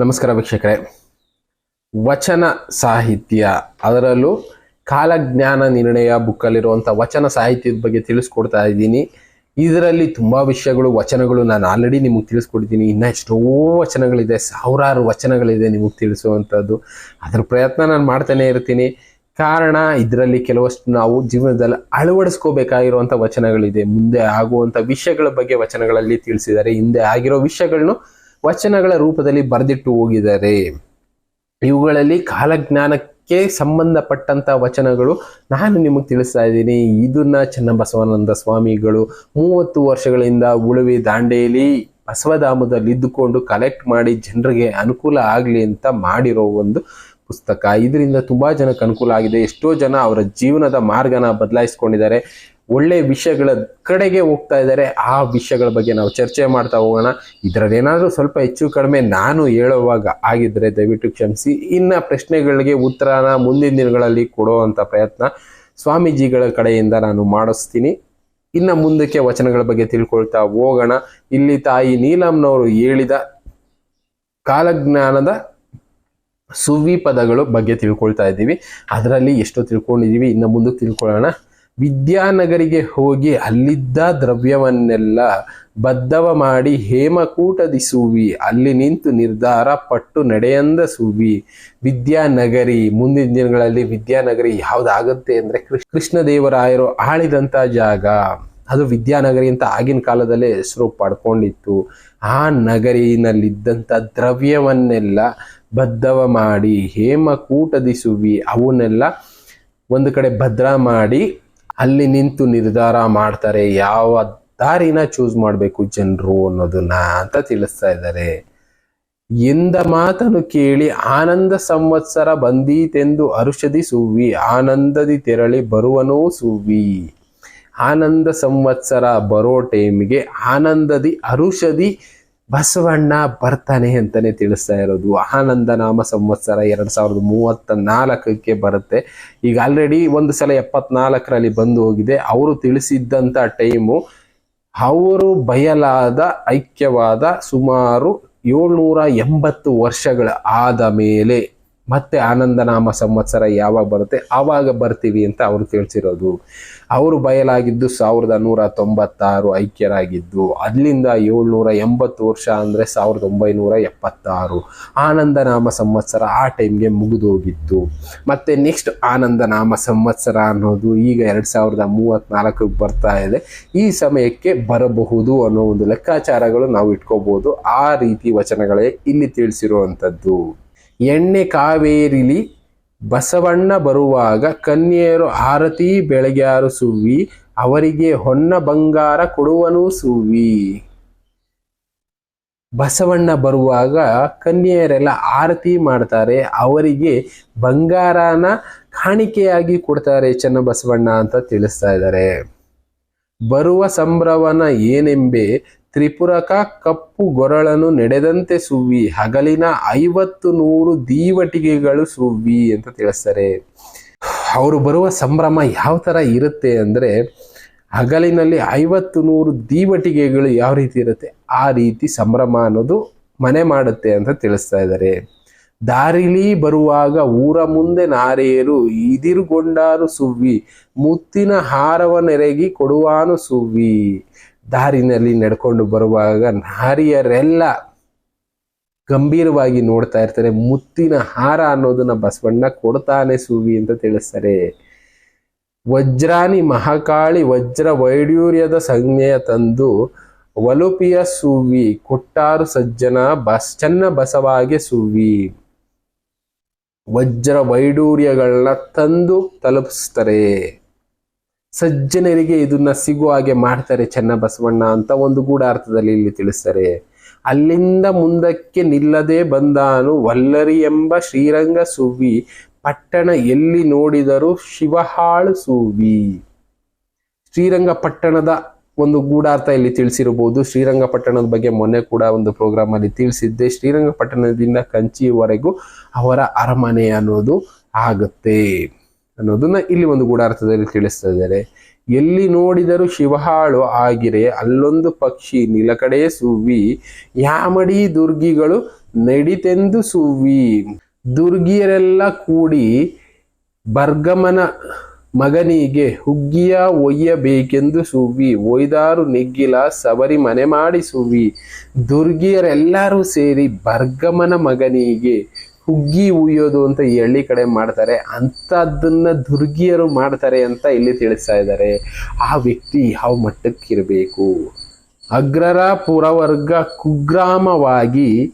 ನಮಸ್ಕಾರ ವೀಕ್ಷಕರೇ. ವಚನ ಸಾಹಿತ್ಯ, ಅದರಲ್ಲೂ ಕಾಲಜ್ಞಾನ ನಿರ್ಣಯ ಬುಕ್ಕಲ್ಲಿರುವಂಥ ವಚನ ಸಾಹಿತ್ಯದ ಬಗ್ಗೆ ತಿಳಿಸ್ಕೊಡ್ತಾ ಇದ್ದೀನಿ. ಇದರಲ್ಲಿ ತುಂಬ ವಿಷಯಗಳು, ವಚನಗಳು ನಾನು ಆಲ್ರೆಡಿ ನಿಮಗೆ ತಿಳಿಸ್ಕೊಡ್ತೀನಿ ಇನ್ನು ಎಷ್ಟೋ ವಚನಗಳಿದೆ, ಸಾವಿರಾರು ವಚನಗಳಿದೆ ನಿಮಗೆ ತಿಳಿಸುವಂಥದ್ದು. ಅದರ ಪ್ರಯತ್ನ ನಾನು ಮಾಡ್ತಾನೆ ಇರ್ತೀನಿ. ಕಾರಣ, ಇದರಲ್ಲಿ ಕೆಲವಷ್ಟು ನಾವು ಜೀವನದಲ್ಲಿ ಅಳವಡಿಸ್ಕೋಬೇಕಾಗಿರುವಂಥ ವಚನಗಳಿದೆ. ಮುಂದೆ ಆಗುವಂಥ ವಿಷಯಗಳ ಬಗ್ಗೆ ವಚನಗಳಲ್ಲಿ ತಿಳಿಸಿದ್ದಾರೆ. ಹಿಂದೆ ಆಗಿರೋ ವಿಷಯಗಳನ್ನು ವಚನಗಳ ರೂಪದಲ್ಲಿ ಬರೆದಿಟ್ಟು ಹೋಗಿದ್ದಾರೆ. ಇವುಗಳಲ್ಲಿ ಕಾಲಜ್ಞಾನಕ್ಕೆ ಸಂಬಂಧಪಟ್ಟಂತ ವಚನಗಳು ನಾನು ನಿಮಗೆ ತಿಳಿಸ್ತಾ ಇದ್ದೀನಿ. ಇದನ್ನ ಚನ್ನಬಸವಾನಂದ ಸ್ವಾಮಿಗಳು ಮೂವತ್ತು ವರ್ಷಗಳಿಂದ ಉಳುವಿ ದಾಂಡೇಲಿ ಬಸವಧಾಮದಲ್ಲಿ ಇದ್ದುಕೊಂಡು ಕಲೆಕ್ಟ್ ಮಾಡಿ ಜನರಿಗೆ ಅನುಕೂಲ ಆಗಲಿ ಅಂತ ಮಾಡಿರೋ ಒಂದು ಪುಸ್ತಕ. ಇದರಿಂದ ತುಂಬ ಜನಕ್ಕೆ ಅನುಕೂಲ ಆಗಿದೆ. ಎಷ್ಟೋ ಜನ ಅವರ ಜೀವನದ ಮಾರ್ಗನ ಬದಲಾಯಿಸ್ಕೊಂಡಿದ್ದಾರೆ. ಒಳ್ಳೆ ವಿಷಯಗಳ ಕಡೆಗೆ ಹೋಗ್ತಾ ಇದ್ದಾರೆ. ಆ ವಿಷಯಗಳ ಬಗ್ಗೆ ನಾವು ಚರ್ಚೆ ಮಾಡ್ತಾ ಹೋಗೋಣ. ಇದರಲ್ಲಿ ಏನಾದರೂ ಸ್ವಲ್ಪ ಹೆಚ್ಚು ಕಡಿಮೆ ನಾನು ಹೇಳುವಾಗ ಆಗಿದ್ದರೆ ದಯವಿಟ್ಟು ಕ್ಷಮಿಸಿ. ಇನ್ನು ಪ್ರಶ್ನೆಗಳಿಗೆ ಉತ್ತರನ ಮುಂದಿನ ದಿನಗಳಲ್ಲಿ ಕೊಡುವಂತ ಪ್ರಯತ್ನ ಸ್ವಾಮೀಜಿಗಳ ಕಡೆಯಿಂದ ನಾನು ಮಾಡಿಸ್ತೀನಿ. ಇನ್ನು ಮುಂದಕ್ಕೆ ವಚನಗಳ ಬಗ್ಗೆ ತಿಳ್ಕೊಳ್ತಾ ಹೋಗೋಣ. ಇಲ್ಲಿ ತಾಯಿ ನೀಲಂನವರು ಹೇಳಿದ ಕಾಲಜ್ಞಾನದ ಸುವಿ ಪದಗಳು ಬಗ್ಗೆ ತಿಳ್ಕೊಳ್ತಾ ಇದ್ದೀವಿ. ಅದರಲ್ಲಿ ಎಷ್ಟೋ ತಿಳ್ಕೊಂಡಿದ್ದೀವಿ. ಇನ್ನು ಮುಂದಕ್ಕೆ ತಿಳ್ಕೊಳ್ಳೋಣ. ವಿದ್ಯಾನಗರಿಗೆ ಹೋಗಿ ಅಲ್ಲಿದ್ದ ದ್ರವ್ಯವನ್ನೆಲ್ಲ ಬದ್ಧವ ಮಾಡಿ ಹೇಮಕೂಟದಿಸುವಿ. ಅಲ್ಲಿ ನಿಂತು ನಿರ್ಧಾರ ಪಟ್ಟು ನಡೆಯಂದ ಸೂವಿ. ವಿದ್ಯಾನಗರಿ, ಮುಂದಿನ ದಿನಗಳಲ್ಲಿ ವಿದ್ಯಾನಗರಿ ಯಾವುದಾಗುತ್ತೆ ಅಂದರೆ ಕೃಷ್ಣ ಕೃಷ್ಣದೇವರಾಯರು ಆಳಿದಂಥ ಜಾಗ. ಅದು ವಿದ್ಯಾನಗರಿ ಅಂತ ಆಗಿನ ಕಾಲದಲ್ಲೇ ಹೆಸರು ಪಡ್ಕೊಂಡಿತ್ತು. ಆ ನಗರಿನಲ್ಲಿದ್ದಂಥ ದ್ರವ್ಯವನ್ನೆಲ್ಲ ಬದ್ಧವ ಮಾಡಿ ಹೇಮಕೂಟದಿಸುವಿ. ಅವನ್ನೆಲ್ಲ ಒಂದು ಕಡೆ ಭದ್ರ ಮಾಡಿ ಅಲ್ಲಿ ನಿಂತು ನಿರ್ಧಾರ ಮಾಡ್ತಾರೆ, ಯಾವ ದಾರಿನ ಚೂಸ್ ಮಾಡಬೇಕು ಜನರು ಅನ್ನೋದನ್ನ ಅಂತ ತಿಳಿಸ್ತಾ ಇದ್ದಾರೆ. ಎಂದ ಮಾತನ್ನು ಕೇಳಿ ಆನಂದ ಸಂವತ್ಸರ ಬಂದೀತೆಂದು ಅರುಷದಿ ಸುವ್ವಿ, ಆನಂದದಿ ತೆರಳಿ ಬರುವನೋ ಸುವ್ವಿ. ಆನಂದ ಸಂವತ್ಸರ ಬರೋ ಟೈಮ್ಗೆ ಆನಂದದಿ ಅರುಷದಿ ಬಸವಣ್ಣ ಬರ್ತಾನೆ ಅಂತಾನೆ ತಿಳಿಸ್ತಾ ಇರೋದು. ಆನಂದ ನಾಮ ಸಂವತ್ಸರ ಎರಡು ಸಾವಿರದ ಮೂವತ್ತ ನಾಲ್ಕಕ್ಕೆ ಬರುತ್ತೆ. ಈಗ ಆಲ್ರೆಡಿ ಒಂದು ಸಲ ಎಪ್ಪತ್ನಾಲ್ಕರಲ್ಲಿ ಬಂದು ಹೋಗಿದೆ. ಅವರು ತಿಳಿಸಿದ್ದಂಥ ಟೈಮು ಅವರು ಬಯಲಾದ ಐಕ್ಯವಾದ ಸುಮಾರು ಏಳ್ನೂರ ಎಂಬತ್ತು ವರ್ಷಗಳ ಆದ ಮೇಲೆ ಮತ್ತೆ ಆನಂದನಾಮ ಸಂವತ್ಸರ ಯಾವಾಗ ಬರುತ್ತೆ? ಆವಾಗ ಬರ್ತೀವಿ ಅಂತ ಅವರು ತಿಳಿಸಿರೋದು ಅವರು ಬಯಲಾಗಿದ್ದು ಸಾವಿರದ ನೂರ ತೊಂಬತ್ತಾರು ಐಕ್ಯರಾಗಿದ್ದು. ಅಲ್ಲಿಂದ ಏಳ್ನೂರ ಎಂಬತ್ತು ವರ್ಷ ಅಂದರೆ ಸಾವಿರದ ಒಂಬೈನೂರ ಎಪ್ಪತ್ತಾರು. ಆನಂದನಾಮ ಸಂವತ್ಸರ ಆ ಟೈಮ್ಗೆ ಮುಗಿದೋಗಿತ್ತು ಮತ್ತೆ ನೆಕ್ಸ್ಟ್ ಆನಂದನಾಮ ಸಂವತ್ಸರ ಅನ್ನೋದು ಈಗ ಎರಡು ಸಾವಿರದ ಮೂವತ್ತ್ನಾಲ್ಕಕ್ಕೆ ಬರ್ತಾ ಇದೆ. ಈ ಸಮಯಕ್ಕೆ ಬರಬಹುದು ಅನ್ನೋ ಒಂದು ಲೆಕ್ಕಾಚಾರಗಳು ನಾವು ಇಟ್ಕೋಬೋದು. ಆ ರೀತಿ ವಚನಗಳೇ ಇಲ್ಲಿ ತಿಳಿಸಿರುವಂಥದ್ದು. ಎಣ್ಣೆ ಕಾವೇರಿಲಿ ಬಸವಣ್ಣ ಬರುವಾಗ ಕನ್ಯೆಯರು ಆರತಿ ಬೆಳಗ್ಯಾರು ಸುವ್ವಿ, ಅವರಿಗೆ ಹೊನ್ನ ಬಂಗಾರ ಕೊಡುವನು ಸುವ್ವಿ. ಬಸವಣ್ಣ ಬರುವಾಗ ಕನ್ಯೆಯರೆಲ್ಲ ಆರತಿ ಮಾಡ್ತಾರೆ, ಅವರಿಗೆ ಬಂಗಾರನ ಕಾಣಿಕೆಯಾಗಿ ಕೊಡ್ತಾರೆ ಚೆನ್ನಬಸವಣ್ಣ ಅಂತ ತಿಳಿಸ್ತಾ ಇದ್ದಾರೆ. ಬರುವ ಸಂಭ್ರವನ ಏನೆಂಬೆ ತ್ರಿಪುರಕ ಕಪ್ಪು ಗೊರಳನು ನಡೆದಂತೆ ಸುವ್ವಿ, ಹಗಲಿನ ಐವತ್ತು ನೂರು ದೀವಟಿಗೆಗಳು ಸುವ್ವಿ ಅಂತ ತಿಳಿಸ್ತಾರೆ. ಅವರು ಬರುವ ಸಂಭ್ರಮ ಯಾವ ತರ ಇರುತ್ತೆ ಅಂದ್ರೆ ಹಗಲಿನಲ್ಲಿ ಐವತ್ತು ನೂರು ದೀವಟಿಗೆಗಳು ಯಾವ ರೀತಿ ಇರುತ್ತೆ? ಆ ರೀತಿ ಸಂಭ್ರಮ ಅನ್ನೋದು ಮನೆ ಮಾಡುತ್ತೆ ಅಂತ ತಿಳಿಸ್ತಾ ಇದ್ದಾರೆ. ದಾರಿಲಿ ಬರುವಾಗ ಊರ ಮುಂದೆ ನಾರಿಯರು ಇದಿರುಗೊಂಡಾರು ಸುವ್ವಿ, ಮುತ್ತಿನ ಹಾರವ ನೆರೆಗಿ ಕೊಡುವಾನು ಸುವ್ವಿ. ದಾರಿನಲ್ಲಿ ನಡ್ಕೊಂಡು ಬರುವಾಗ ನಾರಿಯರೆಲ್ಲ ಗಂಭೀರವಾಗಿ ನೋಡ್ತಾ ಇರ್ತಾರೆ, ಮುತ್ತಿನ ಹಾರ ಅನ್ನೋದನ್ನ ಬಸವಣ್ಣ ಕೊಡ್ತಾನೆ ಸುವಿ ಅಂತ ತಿಳಿಸ್ತಾರೆ. ವಜ್ರಾನಿ ಮಹಾಕಾಳಿ ವಜ್ರ ವೈಡೂರ್ಯದ ಸಂಜ್ಞೆಯ ತಂದು ವಲುಪಿಯ ಸುವಿ ಕೊಟ್ಟಾರು ಸಜ್ಜನ ಬಸ್, ಚನ್ನ ಬಸವಾಗೆ ಸುವಿ ವಜ್ರ ವೈಡೂರ್ಯಗಳನ್ನ ತಂದು ತಲುಪಿಸ್ತಾರೆ. ಸಜ್ಜನರಿಗೆ ಇದನ್ನ ಸಿಗುವ ಹಾಗೆ ಮಾಡ್ತಾರೆ ಚೆನ್ನಬಸವಣ್ಣ ಅಂತ ಒಂದು ಗೂಢಾರ್ಥದಲ್ಲಿ ಇಲ್ಲಿ ತಿಳಿಸ್ತಾರೆ. ಅಲ್ಲಿಂದ ಮುಂದಕ್ಕೆ ನಿಲ್ಲದೆ ಬಂದಾನು ವಲ್ಲರಿ ಎಂಬ ಶ್ರೀರಂಗ ಸುವಿ ಪಟ್ಟಣ ಎಲ್ಲಿ ನೋಡಿದರೂ ಶಿವಹಾಳು ಸುವಿ ಶ್ರೀರಂಗ ಪಟ್ಟಣದ ಒಂದು ಗೂಢಾರ್ಥ ಇಲ್ಲಿ ತಿಳಿಸಿರಬಹುದು. ಶ್ರೀರಂಗಪಟ್ಟಣದ ಬಗ್ಗೆ ಮೊನ್ನೆ ಕೂಡ ಒಂದು ಪ್ರೋಗ್ರಾಮ್ ಅಲ್ಲಿ ತಿಳಿಸಿದ್ದೆ. ಶ್ರೀರಂಗಪಟ್ಟಣದಿಂದ ಕಂಚಿವರೆಗೂ ಅವರ ಅರಮನೆ ಅನ್ನೋದು ಆಗುತ್ತೆ ಅನ್ನೋದನ್ನ ಇಲ್ಲಿ ಒಂದು ಗೂಢಾರ್ಥದಲ್ಲಿ ತಿಳಿಸ್ತಾ ಇದ್ದಾರೆ. ಎಲ್ಲಿ ನೋಡಿದರೂ ಶಿವಹಾಳು ಆಗಿರೆ ಅಲ್ಲೊಂದು ಪಕ್ಷಿ ನಿಲಕಡೆ ಸುವ್ವಿ. ಯಾಮಡಿ ದುರ್ಗಿಗಳು ನಡಿತೆಂದು ಸುವ್ವಿ. ದುರ್ಗಿಯರೆಲ್ಲ ಕೂಡಿ ಬರ್ಗಮನ ಮಗನಿಗೆ ಹುಗ್ಗಿಯ ಒಯ್ಯಬೇಕೆಂದು ಸುವಿ, ಒಯ್ದಾರು ನೆಗ್ಗಿಲ ಸವರಿ ಮನೆ ಮಾಡಿ ಸುವಿ. ದುರ್ಗಿಯರೆಲ್ಲರೂ ಸೇರಿ ಬರ್ಗಮನ ಮಗನಿಗೆ ಹುಗ್ಗಿ ಉಯ್ಯೋದು ಅಂತ ಹಳ್ಳಿ ಕಡೆ ಮಾಡ್ತಾರೆ. ಅಂಥದ್ದನ್ನ ದುರ್ಗಿಯರು ಮಾಡ್ತಾರೆ ಅಂತ ಇಲ್ಲಿ ತಿಳಿಸ್ತಾ ಇದ್ದಾರೆ. ಆ ವ್ಯಕ್ತಿ ಯಾವ ಮಟ್ಟಕ್ಕಿರಬೇಕು? ಅಗ್ರರ ಪುರವರ್ಗ ಕುಗ್ರಾಮವಾಗಿ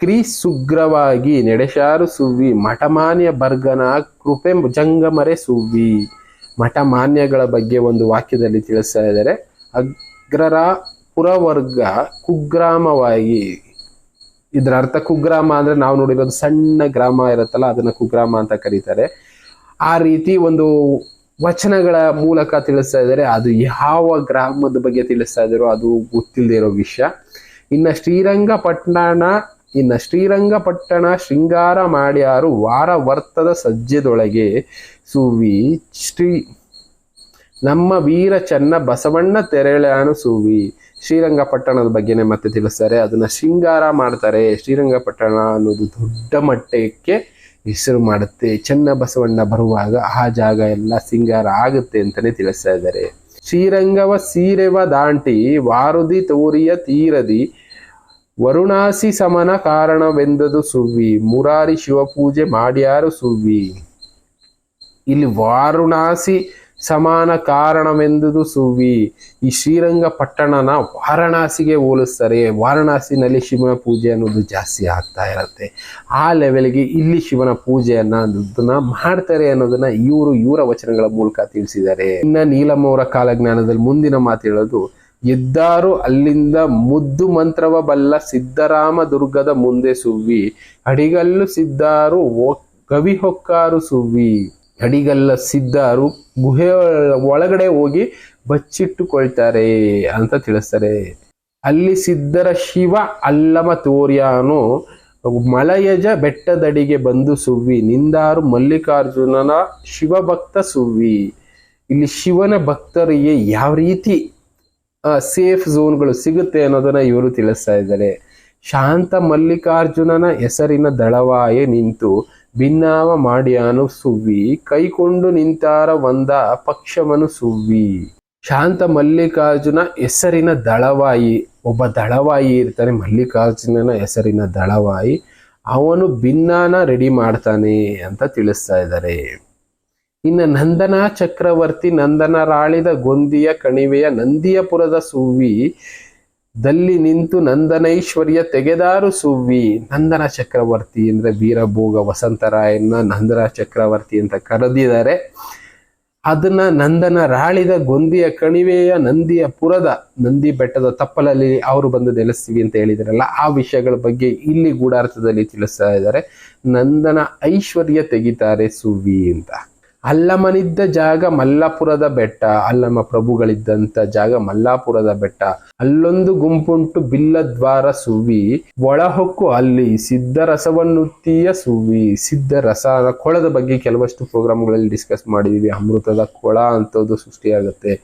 ಕ್ರಿಸುಗ್ರವಾಗಿ ನೆಡೆಶಾರು ಸುವ್ವಿ ಮಠಮಾನ್ಯ ಬರ್ಗನ ಕೃಪೆ ಜಂಗಮರೆ ಸುವ್ವಿ ಮಠಮಾನ್ಯಗಳ ಬಗ್ಗೆ ಒಂದು ವಾಕ್ಯದಲ್ಲಿ ತಿಳಿಸ್ತಾ ಇದ್ದಾರೆ. ಅಗ್ರರ ಪುರವರ್ಗ ಕುಗ್ರಾಮವಾಗಿ, ಇದರ ಅರ್ಥ ಕುಗ್ರಾಮ ಅಂದ್ರೆ ನಾವು ನೋಡಿರೋದು ಸಣ್ಣ ಗ್ರಾಮ ಇರುತ್ತಲ್ಲ, ಅದನ್ನ ಕುಗ್ರಾಮ ಅಂತ ಕರೀತಾರೆ. ಆ ರೀತಿ ಒಂದು ವಚನಗಳ ಮೂಲಕ ತಿಳಿಸ್ತಾ ಇದ್ದಾರೆ. ಅದು ಯಾವ ಗ್ರಾಮದ ಬಗ್ಗೆ ತಿಳಿಸ್ತಾ ಇದ್ದಾರೋ ಅದು ಗೊತ್ತಿಲ್ಲದೆ ಇರೋ ವಿಷಯ. ಇನ್ನ ಶ್ರೀರಂಗಪಟ್ಟಣ ಇನ್ನ ಶ್ರೀರಂಗಪಟ್ಟಣ ಶೃಂಗಾರ ಮಾಡ್ಯಾರು ವಾರ ವರ್ತದ ಸಜ್ಜೆದೊಳಗೆ. ಸುವಿ, ಶ್ರೀ, ನಮ್ಮ ವೀರ ಚನ್ನ ಬಸವಣ್ಣ ತೆರಳಾನು ಸುವಿ. ಶ್ರೀರಂಗಪಟ್ಟಣದ ಬಗ್ಗೆನೇ ಮತ್ತೆ ತಿಳಿಸ್ತಾರೆ. ಅದನ್ನ ಶೃಂಗಾರ ಮಾಡ್ತಾರೆ. ಶ್ರೀರಂಗಪಟ್ಟಣ ಅನ್ನೋದು ದೊಡ್ಡ ಮಟ್ಟಕ್ಕೆ ಹೆಸರು ಮಾಡುತ್ತೆ. ಚನ್ನ ಬಸವಣ್ಣ ಬರುವಾಗ ಆ ಜಾಗ ಎಲ್ಲ ಸಿಂಗಾರ ಆಗುತ್ತೆ ಅಂತಾನೆ ತಿಳಿಸ್ತಾ ಇದ್ದಾರೆ. ಶ್ರೀರಂಗವ ಸೀರೆವ ದಾಂಟಿ, ವಾರುದಿ ತೋರಿಯ ತೀರದಿ ವರುಣಾಸಿ ಸಮನ ಕಾರಣವೆಂದದು ಸುವ್ವಿ. ಮುರಾರಿ ಶಿವಪೂಜೆ ಮಾಡ್ಯಾರು ಸುವ್ವಿ. ಇಲ್ಲಿ ವಾರುಣಾಸಿ ಸಮಾನ ಕಾರಣವೆಂದುದು ಸುವಿ ಈ ಶ್ರೀರಂಗ ಪಟ್ಟಣನ ವಾರಣಾಸಿಗೆ ಹೋಲಿಸ್ತಾರೆ. ವಾರಣಾಸಿನಲ್ಲಿ ಶಿವನ ಪೂಜೆ ಅನ್ನೋದು ಜಾಸ್ತಿ ಆಗ್ತಾ ಇರುತ್ತೆ. ಆ ಲೆವೆಲ್ಗೆ ಇಲ್ಲಿ ಶಿವನ ಪೂಜೆ ಅನ್ನೋದನ್ನ ಮಾಡ್ತಾರೆ ಅನ್ನೋದನ್ನ ಇವರು, ಇವರ ವಚನಗಳ ಮೂಲಕ ತಿಳಿಸಿದ್ದಾರೆ. ಇನ್ನ ನೀಲಮ್ಮವರ ಕಾಲಜ್ಞಾನದಲ್ಲಿ ಮುಂದಿನ ಮಾತು ಹೇಳೋದು ಎದ್ದಾರು ಅಲ್ಲಿಂದ ಮುದ್ದು ಮಂತ್ರವ ಬಲ್ಲ ಸಿದ್ದರಾಮ ದುರ್ಗದ ಮುಂದೆ ಸುವ್ವಿ. ಅಡಿಗಲ್ಲು ಸಿದ್ದಾರು ಕವಿ ಹೊಕ್ಕಾರು ಸುವ್ವಿ. ಅಡಿಗಲ್ಲ ಸಿದ್ದಾರು ಗುಹೆ ಒಳಗಡೆ ಹೋಗಿ ಬಚ್ಚಿಟ್ಟುಕೊಳ್ತಾರೆ ಅಂತ ತಿಳಿಸ್ತಾರೆ. ಅಲ್ಲಿ ಸಿದ್ದರ ಶಿವ ಅಲ್ಲಮ ತೋರ್ಯಾನು. ಮಲಯಜ ಬೆಟ್ಟದಡಿಗೆ ಬಂದು ಸುವ್ವಿ. ನಿಂದಾರು ಮಲ್ಲಿಕಾರ್ಜುನನ ಶಿವಭಕ್ತ ಸುವ್ವಿ. ಇಲ್ಲಿ ಶಿವನ ಭಕ್ತರಿಗೆ ಯಾವ ರೀತಿ ಸೇಫ್ ಝೋನ್ಗಳು ಸಿಗುತ್ತೆ ಅನ್ನೋದನ್ನ ಇವರು ತಿಳಿಸ್ತಾ ಇದ್ದಾರೆ. ಶಾಂತ ಮಲ್ಲಿಕಾರ್ಜುನನ ಹೆಸರಿನ ದಳವಾಯೆ ನಿಂತು ಭಿನ್ನಾವ ಮಾಡ್ಯಾನು ಸುವ್ವಿ, ಕೈಕೊಂಡು ನಿಂತಾರ ಒಂದ ಪಕ್ಷವನು ಸುವ್ವಿ. ಶಾಂತ ಮಲ್ಲಿಕಾರ್ಜುನ ಹೆಸರಿನ ದಳವಾಯಿ, ಒಬ್ಬ ದಳವಾಯಿ ಇರ್ತಾನೆ ಮಲ್ಲಿಕಾರ್ಜುನನ ಹೆಸರಿನ ದಳವಾಯಿ. ಅವನು ಭಿನ್ನಾನ ರೆಡಿ ಮಾಡ್ತಾನೆ ಅಂತ ತಿಳಿಸ್ತಾ ಇದ್ದಾರೆ. ಇನ್ನು ನಂದನ ಚಕ್ರವರ್ತಿ ನಂದನ ರಾಳಿದ ಗೊಂದಿಯ ಕಣಿವೆಯ ನಂದಿಯಪುರದ ಸುವ್ವಿ, ದಲ್ಲಿ ನಿಂತು ನಂದನೈಶ್ವರ್ಯ ತೆಗೆದಾರು ಸುವ್ವಿ. ನಂದನ ಚಕ್ರವರ್ತಿ ಅಂದ್ರೆ ವೀರಭೋಗ ವಸಂತರಾಯನ್ನ ನಂದನ ಚಕ್ರವರ್ತಿ ಅಂತ ಕರೆದಿದ್ದಾರೆ. ಅದನ್ನ ನಂದನ ರಾಳಿದ ಗೊಂದಿಯ ಕಣಿವೆಯ ನಂದಿಯ ಪುರದ ನಂದಿ ಬೆಟ್ಟದ ತಪ್ಪಲಲ್ಲಿ ಅವರು ಬಂದು ನೆಲೆಸ್ತೀವಿ ಅಂತ ಹೇಳಿದ್ರಲ್ಲ, ಆ ವಿಷಯಗಳ ಬಗ್ಗೆ ಇಲ್ಲಿ ಗೂಢಾರ್ಥದಲ್ಲಿ ತಿಳಿಸ್ತಾ ಇದ್ದಾರೆ. ನಂದನ ಐಶ್ವರ್ಯ ತೆಗಿತಾರೆ ಸುವಿ ಅಂತ. ಅಲ್ಲಮನಿದ್ದ ಜಾಗ ಮಲ್ಲಾಪುರದ ಬೆಟ್ಟ ಅಲ್ಲಮ ಪ್ರಭುಗಳಿದ್ದಂತ ಜಾಗ ಮಲ್ಲಾಪುರದ ಬೆಟ್ಟ. ಅಲ್ಲೊಂದು ಗುಂಪುಂಟು ಬಿಲ್ಲದ್ವಾರ ಸುವಿ ಒಳಹೊಕ್ಕು ಅಲ್ಲಿ ಸಿದ್ಧರಸವನ್ನುತ್ತೀಯ ಸುವಿ ಸಿದ್ಧರಸ ಕೊಳದ ಬಗ್ಗೆ ಕೆಲವಷ್ಟು ಪ್ರೋಗ್ರಾಮ್ಗಳಲ್ಲಿ ಡಿಸ್ಕಸ್ ಮಾಡಿದೀವಿ. ಅಮೃತದ ಕೊಳ ಅಂತದ್ದು ಸೃಷ್ಟಿಯಾಗುತ್ತೆ.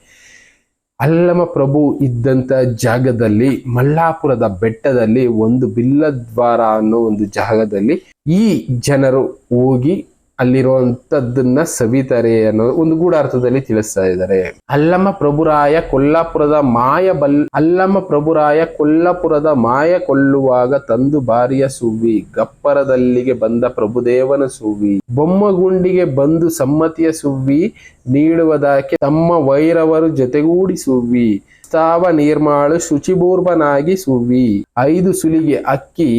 ಅಲ್ಲಮ ಪ್ರಭು ಇದ್ದಂತ ಜಾಗದಲ್ಲಿ, ಮಲ್ಲಾಪುರದ ಬೆಟ್ಟದಲ್ಲಿ ಒಂದು ಬಿಲ್ಲದ್ವಾರ ಅನ್ನೋ ಒಂದು ಜಾಗದಲ್ಲಿ ಈ ಜನರು ಹೋಗಿ ಅಲ್ಲಿರುವಂತದ್ದನ್ನ ಸವಿತಾರೆ ಅನ್ನೋದು ಒಂದು ಗೂಢಾರ್ಥದಲ್ಲಿ ತಿಳಿಸ್ತಾ ಇದ್ದಾರೆ. ಅಲ್ಲಮ್ಮ ಪ್ರಭುರಾಯ ಕೊಲ್ಲಾಪುರದ ಮಾಯ ಬಲ್ ಅಲ್ಲಮ್ಮ ಪ್ರಭುರಾಯ ಕೊಲ್ಲಾಪುರದ ಮಾಯ ಕೊಲ್ಲುವಾಗ ತಂದು ಬಾರಿಯ ಸುವಿ ಗಪ್ಪರದಲ್ಲಿಗೆ ಬಂದ ಪ್ರಭುದೇವನ ಸೂವಿ ಬೊಮ್ಮಗುಂಡಿಗೆ ಬಂದು ಸಮ್ಮತಿಯ ಸುವಿ ನೀಡುವುದಕ್ಕೆ ತಮ್ಮ ವೈರವರು ಜೊತೆಗೂಡಿ ಸುವಿ ಸ್ತಾವ ನಿರ್ಮಾಳು ಶುಚಿಪೂರ್ವನಾಗಿ ಸುವಿ ಐದು ಸುಲಿಗೆ ಅಕ್ಕಿ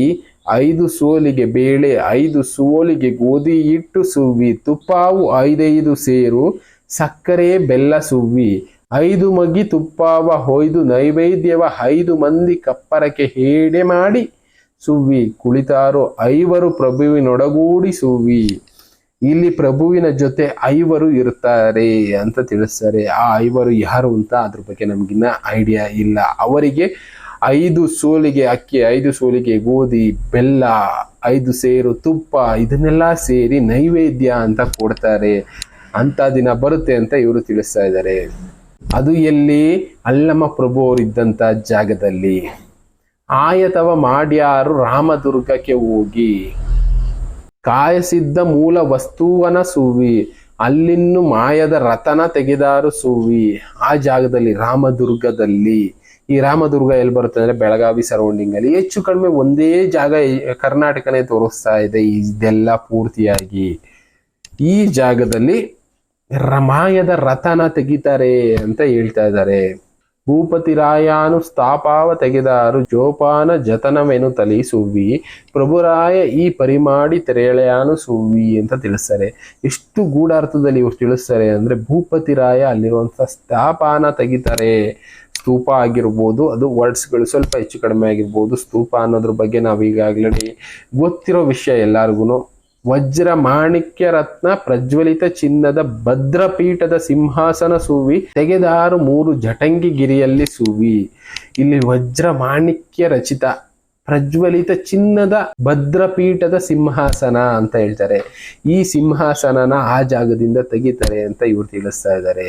ಐದು ಸೋಲಿಗೆ ಬೇಳೆ, ಐದು ಸೋಲಿಗೆ ಗೋಧಿ, ಇಟ್ಟು ಸುವ್ವಿ, ತುಪ್ಪಾವು ಐದೈದು ಸೇರು, ಸಕ್ಕರೆ, ಬೆಲ್ಲ ಸುವ್ವಿ, ಐದು ಮಗಿ ತುಪ್ಪಾವ ಹೊಯ್ದು, ನೈವೇದ್ಯವ ಐದು ಮಂದಿ ಕಪ್ಪರಕ್ಕೆ ಹೇಡೆ ಮಾಡಿ ಸುವ್ವಿ, ಕುಳಿತಾರೋ ಐವರು ಪ್ರಭುವಿನೊಡಗೂಡಿ ಸುವ್ವಿ. ಇಲ್ಲಿ ಪ್ರಭುವಿನ ಜೊತೆ ಐವರು ಇರ್ತಾರೆ ಅಂತ ತಿಳಿಸ್ತಾರೆ. ಆ ಐವರು ಯಾರು ಅಂತ ಅದ್ರ ಬಗ್ಗೆ ನಮ್ಗಿನ್ನ ಐಡಿಯಾ ಇಲ್ಲ. ಅವರಿಗೆ ಐದು ಸೋಲಿಗೆ ಅಕ್ಕಿ, ಐದು ಸೋಲಿಗೆ ಗೋಧಿ, ಬೆಲ್ಲ, ಐದು ಸೇರು, ತುಪ್ಪ, ಇದನ್ನೆಲ್ಲ ಸೇರಿ ನೈವೇದ್ಯ ಅಂತ ಕೊಡ್ತಾರೆ. ಅಂತ ದಿನ ಬರುತ್ತೆ ಅಂತ ಇವರು ತಿಳಿಸ್ತಾ ಇದ್ದಾರೆ. ಅದು ಎಲ್ಲಿ? ಅಲ್ಲಮ್ಮ ಪ್ರಭು ಅವರಿದ್ದಂತ ಜಾಗದಲ್ಲಿ. ಆಯತವ ಮಾಡ್ಯಾರು ರಾಮದುರ್ಗಕ್ಕೆ ಹೋಗಿ. ಕಾಯಸಿದ್ದ ಮೂಲ ವಸ್ತುವನ ಸುವಿ. ಅಲ್ಲಿನ್ನು ಮಾಯದ ರತನ ತೆಗೆದಾರು ಸುವಿ. ಆ ಜಾಗದಲ್ಲಿ ರಾಮದುರ್ಗದಲ್ಲಿ. ಈ ರಾಮದುರ್ಗ ಎಲ್ಲಿ ಬರುತ್ತೆ ಅಂದ್ರೆ ಬೆಳಗಾವಿ ಸರೌಂಡಿಂಗ್ ಅಲ್ಲಿ ಹೆಚ್ಚು ಕಡಿಮೆ ಒಂದೇ ಜಾಗ ಕರ್ನಾಟಕನೇ ತೋರಿಸ್ತಾ ಇದೆ. ಇದೆಲ್ಲ ಪೂರ್ತಿಯಾಗಿ ಈ ಜಾಗದಲ್ಲಿ ರಮಾಯದ ಮಾಯದ ರಥನ ತೆಗಿತಾರೆ ಅಂತ ಹೇಳ್ತಾ ಇದ್ದಾರೆ. ಭೂಪತಿ ರಾಯಾನು ಸ್ಥಾಪಾವ ತೆಗೆದಾರು, ಜೋಪಾನ ಜತನವೆನು ತಲಿ ಸುವ್ವಿ, ಪ್ರಭುರಾಯ ಈ ಪರಿಮಾಡಿ ತೆರೆಳೆಯಾನು ಸುವ್ವಿ ಅಂತ ತಿಳಿಸ್ತಾರೆ. ಎಷ್ಟು ಗೂಢಾರ್ಥದಲ್ಲಿ ಇವ್ರು ತಿಳಿಸ್ತಾರೆ ಅಂದ್ರೆ ಭೂಪತಿ ರಾಯ ಅಲ್ಲಿರುವಂತ ಸ್ಥಾಪಾನ ತೆಗಿತಾರೆ. ಸ್ತೂಪ ಆಗಿರ್ಬೋದು, ಅದು ವರ್ಡ್ಸ್ಗಳು ಸ್ವಲ್ಪ ಹೆಚ್ಚು ಕಡಿಮೆ ಆಗಿರ್ಬೋದು. ಸ್ತೂಪ ಅನ್ನೋದ್ರ ಬಗ್ಗೆ ನಾವು ಈಗಾಗಲೇ ಗೊತ್ತಿರೋ ವಿಷಯ ಎಲ್ಲರಿಗೂ ವಜ್ರ ಮಾಣಿಕ್ಯ ರತ್ನ ಪ್ರಜ್ವಲಿತ ಚಿನ್ನದ ಭದ್ರಪೀಠದ ಸಿಂಹಾಸನ ಸೂವಿ, ತೆಗೆದಾರು ಮೂರು ಜಟಂಗಿ ಗಿರಿಯಲ್ಲಿ ಸೂವಿ. ಇಲ್ಲಿ ವಜ್ರ ಮಾಣಿಕ್ಯ ರಚಿತ ಪ್ರಜ್ವಲಿತ ಚಿನ್ನದ ಭದ್ರಪೀಠದ ಸಿಂಹಾಸನ ಅಂತ ಹೇಳ್ತಾರೆ. ಈ ಸಿಂಹಾಸನನ ಆ ಜಾಗದಿಂದ ತೆಗಿತಾರೆ ಅಂತ ಇವ್ರು ತಿಳಿಸ್ತಾ ಇದ್ದಾರೆ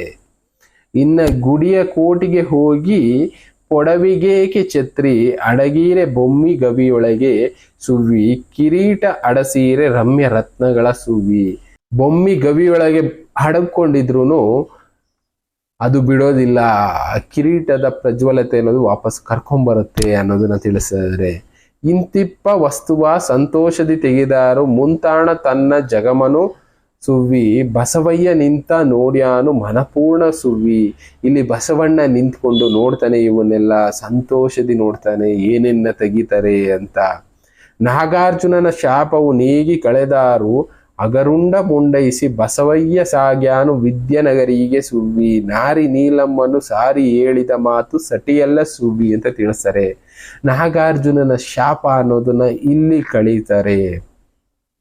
ಇನ್ನ ಗುಡಿಯ ಕೋಟಿಗೆ ಹೋಗಿ ಪೊಡವಿಗೇಕೆ ಛತ್ರಿ, ಅಡಗೀರೆ ಬೊಮ್ಮಿ ಗವಿಯೊಳಗೆ ಸುವಿ ಕಿರೀಟ ಅಡಸೀರೆ ರಮ್ಯ ರತ್ನಗಳ ಸುವಿ ಬೊಮ್ಮಿ ಗವಿಯೊಳಗೆ ಹಡಕೊಂಡಿದ್ರು ಅದು ಬಿಡೋದಿಲ್ಲ. ಕಿರೀಟದ ಪ್ರಜ್ವಲತೆ ಅನ್ನೋದು ವಾಪಸ್ ಕರ್ಕೊಂಬರುತ್ತೆ ಅನ್ನೋದನ್ನ ತಿಳಿಸಿದ್ರೆ. ಇಂತಿಪ್ಪ ವಸ್ತುವ ಸಂತೋಷದಿ ತೆಗೆದಾರು, ಮುಂತಾಣ ತನ್ನ ಜಗಮನು ಸುವ್ವಿ, ಬಸವಯ್ಯ ನಿಂತ ನೋಡ್ಯಾನು ಮನಪೂರ್ಣ ಸುವ್ವಿ. ಇಲ್ಲಿ ಬಸವಣ್ಣ ನಿಂತ್ಕೊಂಡು ನೋಡ್ತಾನೆ ಇವನ್ನೆಲ್ಲ, ಸಂತೋಷದಿ ನೋಡ್ತಾನೆ, ಏನೆನ್ನ ತೆಗಿತಾರೆ ಅಂತ. ನಾಗಾರ್ಜುನನ ಶಾಪವು ನೀಗಿ ಕಳೆದಾರು, ಅಗರುಂಡ ಮುಂಡೈಸಿ ಬಸವಯ್ಯ ಸಾಗ್ಯಾನು ವಿದ್ಯಾನಗರಿಗೆ ಸುವ್ವಿ. ನಾರಿ ನೀಲಮ್ಮನು ಸಾರಿ ಹೇಳಿದ ಮಾತು ಸಟಿಯಲ್ಲ ಸುವ್ವಿ ಅಂತ ತಿಳಿಸ್ತಾರೆ. ನಾಗಾರ್ಜುನನ ಶಾಪ ಅನ್ನೋದನ್ನ ಇಲ್ಲಿ ಕಳೀತಾರೆ.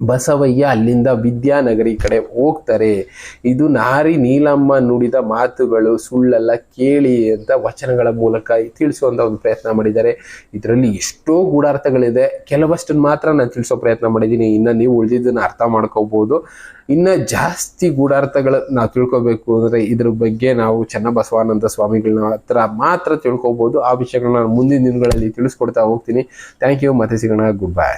ಬಸವಯ್ಯ ಅಲ್ಲಿಂದ ವಿದ್ಯಾನಗರಿ ಕಡೆ ಹೋಗ್ತಾರೆ. ಇದು ನಾರಿ ನೀಲಮ್ಮ ನುಡಿದ ಮಾತುಗಳು, ಸುಳ್ಳಲ್ಲ ಕೇಳಿ ಅಂತ ವಚನಗಳ ಮೂಲಕ ತಿಳಿಸುವಂತ ಒಂದು ಪ್ರಯತ್ನ ಮಾಡಿದ್ದಾರೆ. ಇದರಲ್ಲಿ ಎಷ್ಟೋ ಗೂಢಾರ್ಥಗಳಿದೆ. ಕೆಲವಷ್ಟನ್ನು ಮಾತ್ರ ನಾನು ತಿಳಿಸೋ ಪ್ರಯತ್ನ ಮಾಡಿದ್ದೀನಿ. ಇನ್ನು ನೀವು ಉಳಿದಿದ್ದನ್ನು ಅರ್ಥ ಮಾಡ್ಕೋಬಹುದು ಇನ್ನು ಜಾಸ್ತಿ ಗೂಢಾರ್ಥಗಳು ನಾವು ತಿಳ್ಕೊಬೇಕು ಅಂದರೆ ಇದ್ರ ಬಗ್ಗೆ ನಾವು ಚನ್ನಬಸವಾನಂದ ಸ್ವಾಮಿಗಳನ್ನ ಹತ್ರ ಮಾತ್ರ ತಿಳ್ಕೊಬಹುದು ಆ ವಿಷಯಗಳನ್ನ ನಾನು ಮುಂದಿನ ದಿನಗಳಲ್ಲಿ ತಿಳಿಸ್ಕೊಡ್ತಾ ಹೋಗ್ತೀನಿ. ಥ್ಯಾಂಕ್ ಯು ಮತ್ತೆ ಸಿಗೋಣ. Good bye